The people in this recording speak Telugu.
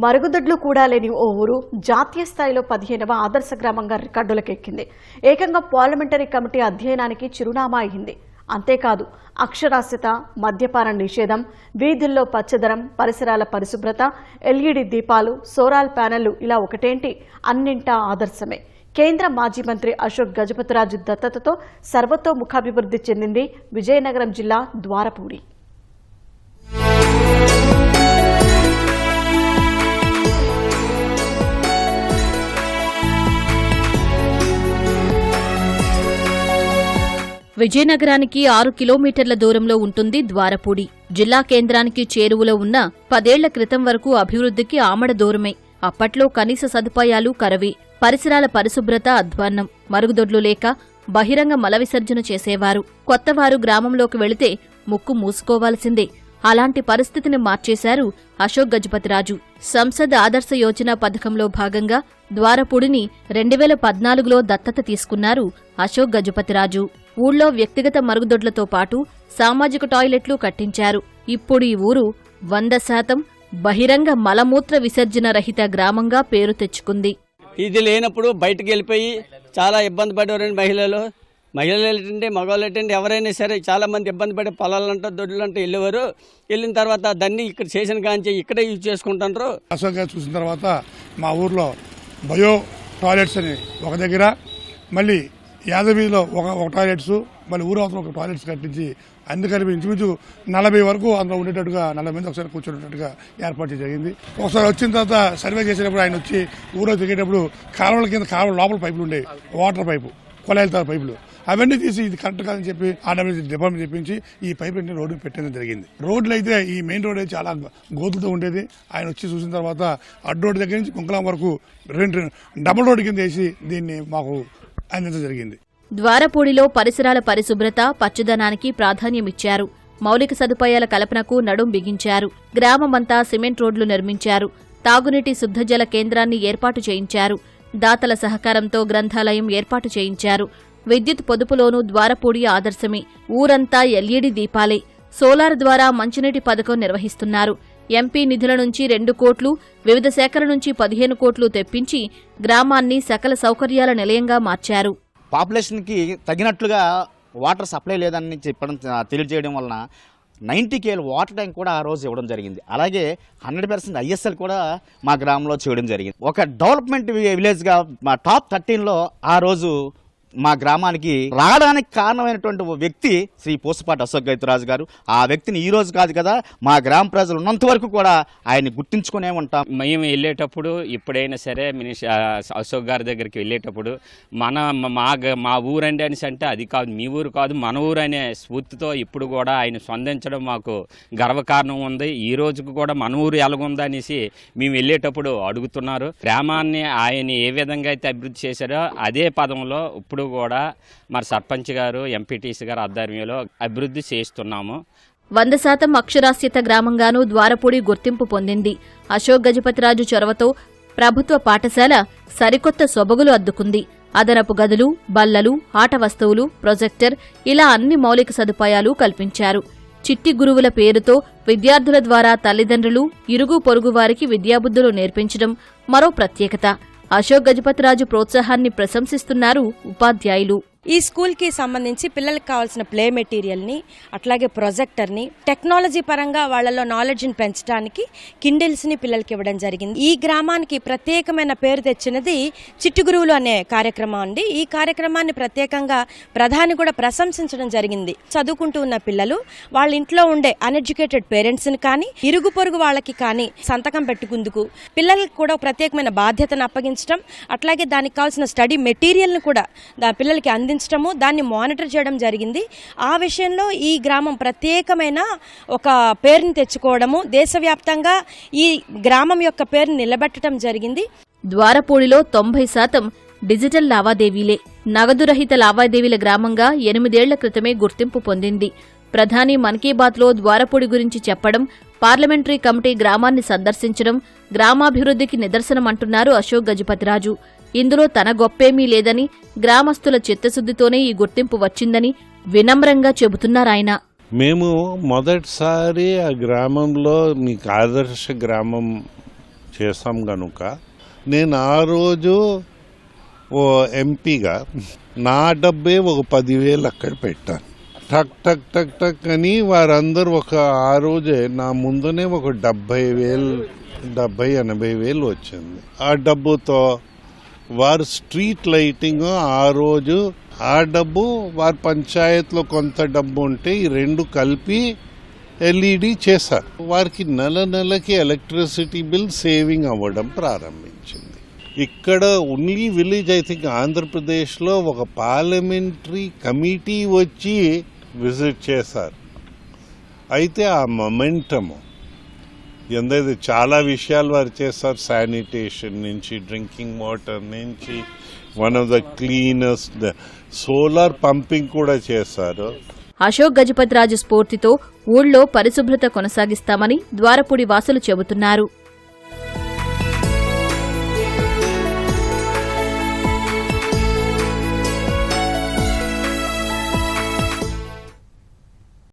మరుగుదొడ్లు కూడా లేని ఓ ఊరు జాతీయ స్థాయిలో పదిహేనవ ఆదర్శ గ్రామంగా రికార్డులకెక్కింది. ఏకంగా పార్లమెంటరీ కమిటీ అధ్యయనానికి చిరునామా అయింది. అంతేకాదు అక్షరాస్యత మద్యపాన నిషేధం వీధుల్లో పచ్చదనం పరిసరాల పరిశుభ్రత ఎల్ఈడి దీపాలు సోరాల్ ప్యానెళ్ళు ఇలా ఒకటేంటి? అన్నింటా ఆదర్శమే. కేంద్ర మాజీ మంత్రి అశోక్ గజపతిరాజు దత్తతతో సర్వతోముఖాభివృద్ధి చెందింది విజయనగరం జిల్లా ద్వారపూడి. విజయనగరానికి ఆరు కిలోమీటర్ల దూరంలో ఉంటుంది ద్వారపూడి. జిల్లా కేంద్రానికి చేరువలో ఉన్న పదేళ్ళ క్రితం వరకు అభివృద్ధికి ఆమడ దూరమే. అప్పట్లో కనీస సదుపాయాలు కరవి. పరిసరాల పరిశుభ్రత అధ్వాన్నం. మరుగుదొడ్లు లేక బహిరంగ మల విసర్జన చేసేవారు. కొత్తవారు గ్రామంలోకి వెళితే ముక్కు మూసుకోవాల్సిందే. అలాంటి పరిస్థితిని మార్చేశారు అశోక్ గజపతిరాజు. సంసద్ ఆదర్శ యోజన పథకంలో భాగంగా ద్వారపూడిని రెండు వేల పద్నాలుగులో దత్తత తీసుకున్నారు అశోక్ గజపతిరాజు. ఊళ్ళో వ్యక్తిగత మరుగుదొడ్లతో పాటు సామాజిక టాయిలెట్లు కట్టించారు. ఇప్పుడు ఈ ఊరు వంద శాతం బహిరంగ మలమూత్ర విసర్జన రహిత గ్రామంగా పేరు తెచ్చుకుంది. ఇది లేనప్పుడు బయటకు వెళ్ళిపోయి చాలా ఇబ్బంది పడేవారండి మహిళలు. మహిళలు ఏంటంటే మగవాళ్ళు ఏంటంటే ఎవరైనా సరే చాలా మంది ఇబ్బంది పడే పొలాలంటూ దొడ్లంటూ వెళ్ళేవారు. వెళ్ళిన తర్వాత దాన్ని ఇక్కడ చేసిన కాంచి ఇక్కడే యూజ్ చేసుకుంటారు గారు చూసిన తర్వాత మా ఊర్లో బయో టాయిలెట్స్ అని ఒక దగ్గర మళ్ళీ యాదవిలో ఒక ఒక టాయిలెట్స్ మళ్ళీ ఊరు ఒక టాయిలెట్స్ కట్టించి అందుకని ఇంచుమించు నలభై వరకు అందులో ఉండేటట్టుగా నలభై మంది ఒకసారి కూర్చునేటట్టుగా ఏర్పాటు చేయడం జరిగింది. ఒకసారి వచ్చిన తర్వాత సర్వే చేసేటప్పుడు ఆయన వచ్చి ఊరో తిరిగేటప్పుడు కాలువల కింద కాలువల లోపల పైపులు ఉండేవి. వాటర్ పైపు కొలాయిలతో పైపులు. అవన్నీ తీసి ఇది కరెక్ట్ కాదని చెప్పి ఆర్డబ్ల్యూసీ డిపార్ట్మెంట్ చెప్పించి ఈ పైప్ అన్ని రోడ్డు పెట్టడం జరిగింది. రోడ్లు అయితే ఈ మెయిన్ రోడ్ అయితే చాలా గోతులతో ఉండేది. ఆయన వచ్చి చూసిన తర్వాత అడ్డు రోడ్డు దగ్గర నుంచి కుంకలం వరకు రెండు డబుల్ రోడ్డు కింద వేసి దీన్ని మాకు అందించడం జరిగింది. ద్వారపూడిలో పరిసరాల పరిశుభ్రత పచ్చదనానికి ప్రాధాన్యమిచ్చారు. మౌలిక సదుపాయాల కల్పనకు నడుం బిగించారు. గ్రామమంతా సిమెంట్ రోడ్లు నిర్మించారు. తాగునీటి శుద్ధజల కేంద్రాన్ని ఏర్పాటు చేయించారు. దాతల సహకారంతో గ్రంథాలయం ఏర్పాటు చేయించారు. విద్యుత్ పొదుపులోనూ ద్వారపూడి ఆదర్శమే. ఊరంతా ఎల్ఈడి దీపాలే. సోలార్ ద్వారా మంచినీటి పథకం నిర్వహిస్తున్నారు. ఎంపీ నిధుల నుంచి రెండు కోట్లు వివిధ శాఖల నుంచి పదిహేను కోట్లు తెప్పించి గ్రామాన్ని సకల సౌకర్యాల నిలయంగా మార్చారు. పాపులేషన్కి తగినట్లుగా వాటర్ సప్లై లేదని చెప్పడం తెలియజేయడం వలన నైంటీ కేల్ వాటర్ ట్యాంక్ కూడా ఆ రోజు ఇవ్వడం జరిగింది. అలాగే హండ్రెడ్ పర్సెంట్ ఐఎస్ఎల్ కూడా మా గ్రామంలో చేయడం జరిగింది. ఒక డెవలప్మెంట్ విలేజ్గా మా టాప్ థర్టీన్లో ఆ రోజు మా గ్రామానికి రావడానికి కారణమైనటువంటి వ్యక్తి శ్రీ పూసపాటి అశోక్ గైతురాజు గారు. ఆ వ్యక్తిని ఈ రోజు కాదు కదా మా గ్రామ ప్రజలు ఉన్నంత వరకు కూడా ఆయన్ని గుర్తించుకునే ఉంటాం. మేము వెళ్ళేటప్పుడు ఎప్పుడైనా సరే మినిష అశోక్ గారి దగ్గరికి వెళ్ళేటప్పుడు మన మా మా మా ఊరండి అనేసి అంటే అది కాదు మీ ఊరు కాదు మన ఊరు అనే స్ఫూర్తితో ఇప్పుడు కూడా ఆయన స్పందించడం మాకు గర్వకారణం ఉంది. ఈ రోజుకు కూడా మన ఊరు ఎలాగుందనేసి మేము వెళ్ళేటప్పుడు అడుగుతున్నారు. గ్రామాన్ని ఆయన ఏ విధంగా అయితే అభివృద్ధి చేశారో అదే పదంలో ఇప్పుడు కూడా మరి సర్పంచ్ గారు ఎంపీటీసీ గారు ఆధ్వర్యంలో అభివృద్ధి చేస్తున్నాము వంద శాతం అక్షరాస్యత గ్రామంగానూ ద్వారపూడి గుర్తింపు పొందింది. అశోక్ గజపతిరాజు చొరవతో ప్రభుత్వ పాఠశాల సరికొత్త సొబగులు అద్దుకుంది. అదనపు గదులు బల్లలు ఆట వస్తువులు ప్రొజెక్టర్ ఇలా అన్ని మౌలిక సదుపాయాలు కల్పించారు. చిట్టి గురువుల పేరుతో విద్యార్థుల ద్వారా తల్లిదండ్రులు ఇరుగు పొరుగు వారికి విద్యాబుద్ధులు నేర్పించడం మరో ప్రత్యేకత. అశోక్ గజపతిరాజు ప్రోత్సాహాన్ని ప్రశంసిస్తున్నారు ఉపాధ్యాయులు. ఈ స్కూల్కి సంబంధించి పిల్లలకు కావాల్సిన ప్లే మెటీరియల్ని అట్లాగే ప్రొజెక్టర్ని టెక్నాలజీ పరంగా వాళ్ళలో నాలెడ్జ్ని పెంచడానికి కిండిల్స్ని పిల్లలకి ఇవ్వడం జరిగింది. ఈ గ్రామానికి ప్రత్యేకమైన పేరు తెచ్చినది చిట్టుగురువులు అనే కార్యక్రమం అండి. ఈ కార్యక్రమాన్ని ప్రత్యేకంగా ప్రధాని కూడా ప్రశంసించడం జరిగింది. చదువుకుంటూ ఉన్న పిల్లలు వాళ్ళ ఇంట్లో ఉండే అన్ఎడ్యుకేటెడ్ పేరెంట్స్ని కానీ ఇరుగు పొరుగు వాళ్ళకి కానీ సంతకం పెట్టుకుందుకు పిల్లలకు కూడా ప్రత్యేకమైన బాధ్యతను అప్పగించడం అట్లాగే దానికి కావాల్సిన స్టడీ మెటీరియల్ని కూడా పిల్లలకి అంది అందించడము దాన్ని మానిటర్ చేయడం జరిగింది. ఆ విషయంలో ఈ గ్రామం ప్రత్యేకమైన ఒక పేరుని తెచ్చుకోవడము దేశవ్యాప్తంగా ఈ గ్రామం యొక్క పేరుని నిలబెట్టడం జరిగింది. ద్వారపూడిలో తొంభై శాతం డిజిటల్ లావాదేవీలే. నగదురహిత లావాదేవీల గ్రామంగా ఎనిమిదేళ్ళ క్రితమే గుర్తింపు పొందింది. ప్రధాని మన్ కీ బాత్లో ద్వారపూడి గురించి చెప్పడం పార్లమెంటరీ కమిటీ గ్రామాన్ని సందర్శించడం గ్రామాభివృద్ధికి నిదర్శనమంటున్నారు అశోక్ గజపతిరాజు. ఇందులో తన గొప్పేమీ లేదని గ్రామస్తుల చిత్తశుద్ధితోనే ఈ గుర్తింపు వచ్చిందని వినమ్రంగా చెబుతున్నారాయన. మేము మొదటిసారి ఆ గ్రామంలో మీకు ఆదర్శ గ్రామం చేసాం గనుక నేను ఆ రోజు ఓ ఎంపీగా నా డబ్బే ఒక పదివేలు అక్కడ పెట్టాను. టక్ టక్ టక్ టక్ అని వారందరూ ఒక ఆ రోజే నా ముందునే ఒక డెబ్బై వేలు డెబ్బై ఎనభై వేలు వచ్చింది. ఆ డబ్బుతో వారు స్ట్రీట్ లైటింగ్ ఆ రోజు ఆ డబ్బు వారి పంచాయత్లో కొంత డబ్బు ఉంటే ఈ రెండు కలిపి ఎల్ఈడి చేశారు. వారికి నెల నెలకి ఎలక్ట్రిసిటీ బిల్ సేవింగ్ అవ్వడం ప్రారంభించింది. ఇక్కడ ఓన్లీ విలేజ్ ఐ థింక్ ఆంధ్రప్రదేశ్లో ఒక పార్లమెంటరీ కమిటీ వచ్చి విజిట్ చేశారు. అయితే ఆ మొమెంటము ఎందైతే చాలా విషయాలు వారు చేస్తారు. శానిటేషన్ నుంచి డ్రింకింగ్ వాటర్ నుంచి one of the cleanest solar pumping కూడా చేశారు అశోక్ గజపతిరాజు స్ఫూర్తితో ఊళ్ళో పరిశుభ్రత కొనసాగిస్తామని ద్వారపూడి వాసులు చెబుతున్నారు.